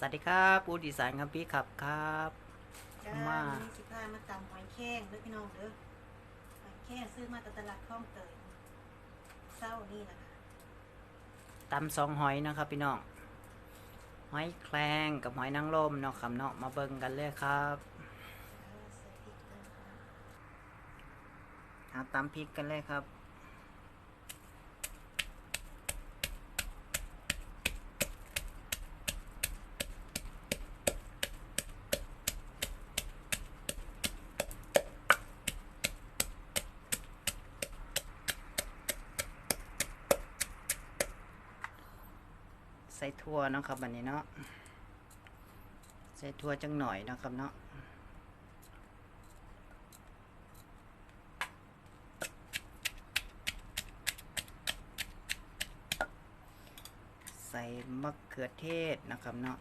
สวัสดีครับปูดีไซน์ครับพี่ครับครับจ้ามาวันนี้สิพามาตำหอยแข้งเด้อพี่น้องเด้อหอยแข้งซื้อมาจากตลาดคลองเตยเศร้านี่แหละค่ะตำสองหอยนะครับพี่น้องหอยแครงกับหอยนางรมเนาะครับเนาะมาเบิ่งกันเลยครับเออใส่พริกด้วยค่ะเอาตำพริกกันเลยครับ ใส่ถั่วนะครับอันนี้เนาะใส่ถั่วจังหน่อยนะครับเนาะใส่มะเขือเทศนะครับเนาะ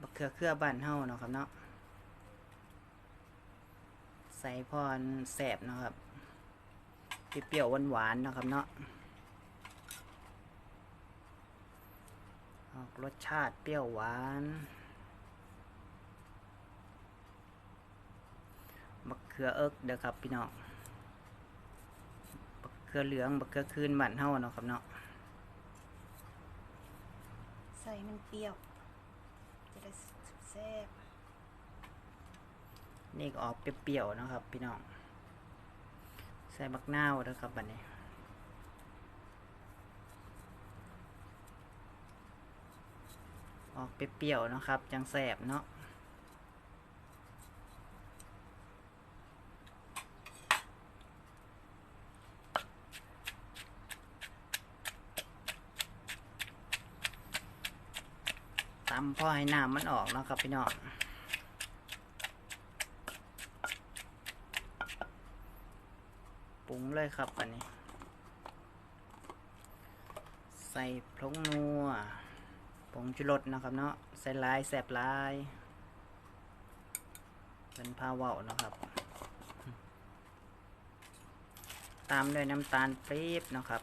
มะเขือเครือบ้านเฮาเนาะครับเนาะ ใส่พรแสบนะครับ เปรี้ยวหวานๆนะครับเนาะ ออก รสชาติเปรี้ยวหวานมะเขือเอิกเด้อครับพี่น้องมะเขือเหลืองมะเขือคืนบ้านเฮาเนาะครับเนาะใส่มันเปรี้ยวจะได้แซ่บนี่ก็ออกเปรี้ยวๆนะครับ พี่น้อง ใส่บักนาวเด้อครับบัดนี้ ออกเปรี้ยวๆนะครับ จังแสบเนาะตำพอให้น้ำมันออกนะครับพี่น้องปรุงเลยครับอันนี้ ใส่พลงนัว งชูรสนะครับเนาะใส่ลายแสบลาย เป็นพาเวานะครับ ตามด้วยน้ำตาลปี๊บนะครับ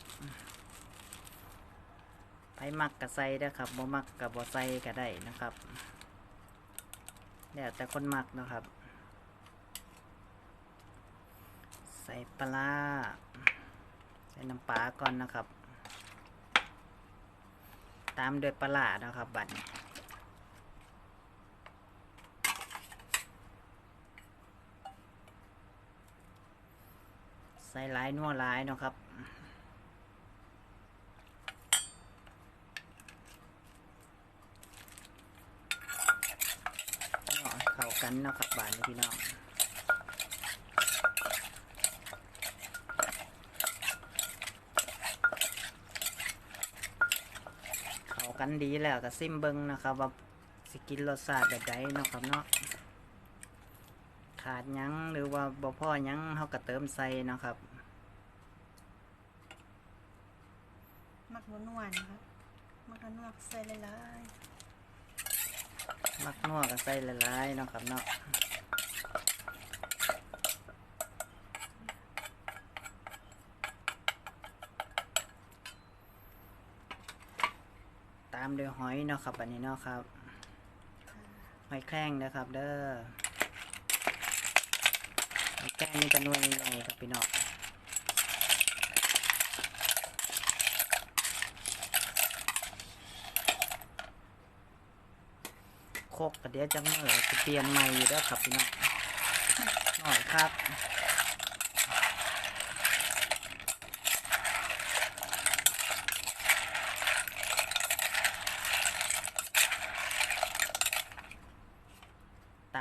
ไปมักกะใส่ได้ครับบ่มักกะบ่ใส่ก็ได้นะครับแล้วแต่คนมักนะครับ ใส่ปลาใส่น้ำปลาก่อนนะครับ ตามด้วยปลาร้านะครับบัดนี้ใส่หลายนัวหลายนะครับเข้ากันนะครับบานพี่น้อง เข้า กันดีแล้วก็ซิมเบิงนะครับว่าสิกินรสชาติแบบใดเนาะครับเนาะขาดหยังหรือว่าบ่พ่อหยังเขาก็เติมใส่เนาะครับมักนวลๆนะคะมักนวลๆใส่หลายมักนัวก็ใส่หลายๆเนาะครับเนาะ ตามด้วยหอยเนาะครับอันนี้เนาะครับหอยแครงนะครับ เด้อหอยแครงนี่จะนวลยังไงครับพี่น้องโคกกระเดียวจังเลยจะเปลี่ยนใหม่อยู่แล้วครับพี่น้องหน่อยครับ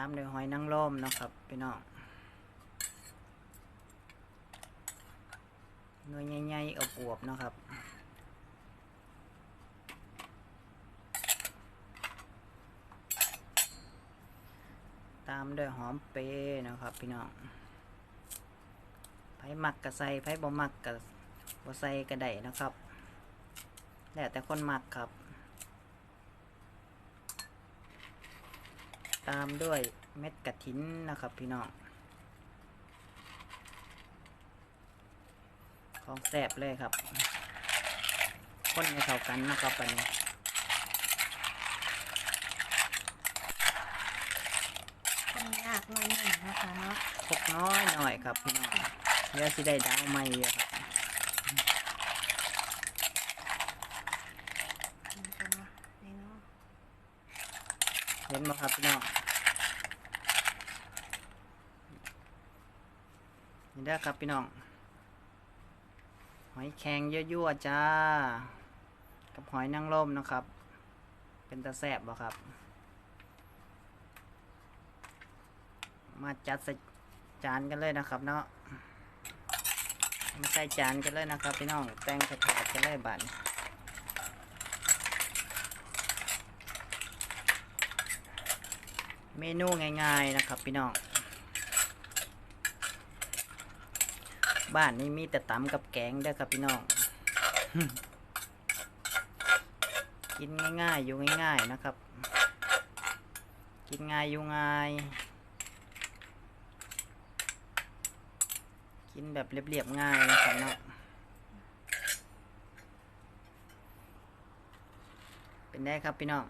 ามด้วยหอยนางรมนะครับพี่น้องหน่วยใหญ่ๆอบอวบนะครับตามด้วยหอมเปรย์นะครับพี่น้องไผ่มักกะใส่ไผ่บ่มักกะบ่ใส่กระไดนะครับ แล้วแต่คนมักครับ ตามด้วยเม็ดกระถินนะครับ พี่น้อง ของแสบเลยครับคนให้เข้ากันนะครับปันนี้ยากหน่อยหน่อยนะคะเนาะพกน้อยหน่อยครับพี่น้องเดี๋ยวสิได้ดาวใหม่ครับ เห็นไหมครับพี่น้องนี่ได้ครับพี่น้องหอยแครงยั่วๆจ้า กับหอยนางรมนะครับ เป็นตะแสบบ่ครับ มาจัดใส่จานกันเลยนะครับ เนาะมาใส่จานกันเลยนะครับพี่น้องแต่งใส่ถาดกันเลยบัดน เมนูง่ายๆนะครับ พี่น้อง บ้านนี้มีแต่ตำกับแกงเด้อครับพี่น้อง กินง่ายๆ อยู่ง่ายๆนะครับ กินง่ายอยู่ง่าย กินแบบเรียบๆง่ายนะครับเนาะเป็นได้ครับพี่น้อง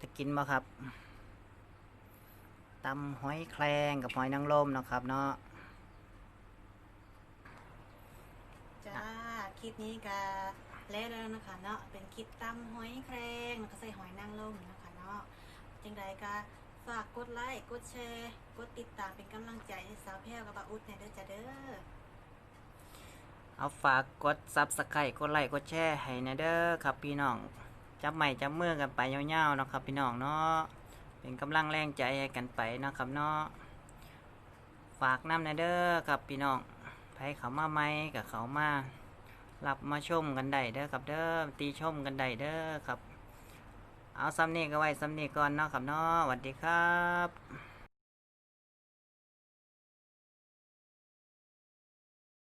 จะกินบ่ครับตำหอยแครงกับหอยนางรมเนาะครับเนาะจ้าคลิปนี้ก็แล้วแล้วนะคะเนาะเป็นคลิปตำหอยแครงแล้วก็ใส่หอยนางรมนะคะเนาะจังใดก็ฝากกดไลค์กดแชร์กดติดตามเป็นกำลังใจให้สาวแพรวกับบาอุดเนี่ยเด้อจ้าเด้อเอาฝากกดซับสไครต์กดไลค์กดแชร์ให้นะเด้อครับพี่น้อง จับไม้จับมือกันไปยาวๆนะครับพี่น้องเนาะเป็นกำลังแรงใจให้กันไปนะครับเนาะฝากน้ำนะเด้อครับพี่น้องไผเขามาไหมกับเขามารับมาชมกันได้เด้อครับเด้อตีชมกันได้เด้อครับ เอาซ้ำนี้ก็ไว้ซ้ำนี้ก่อนเนาะครับเนาะสวัสดีครับ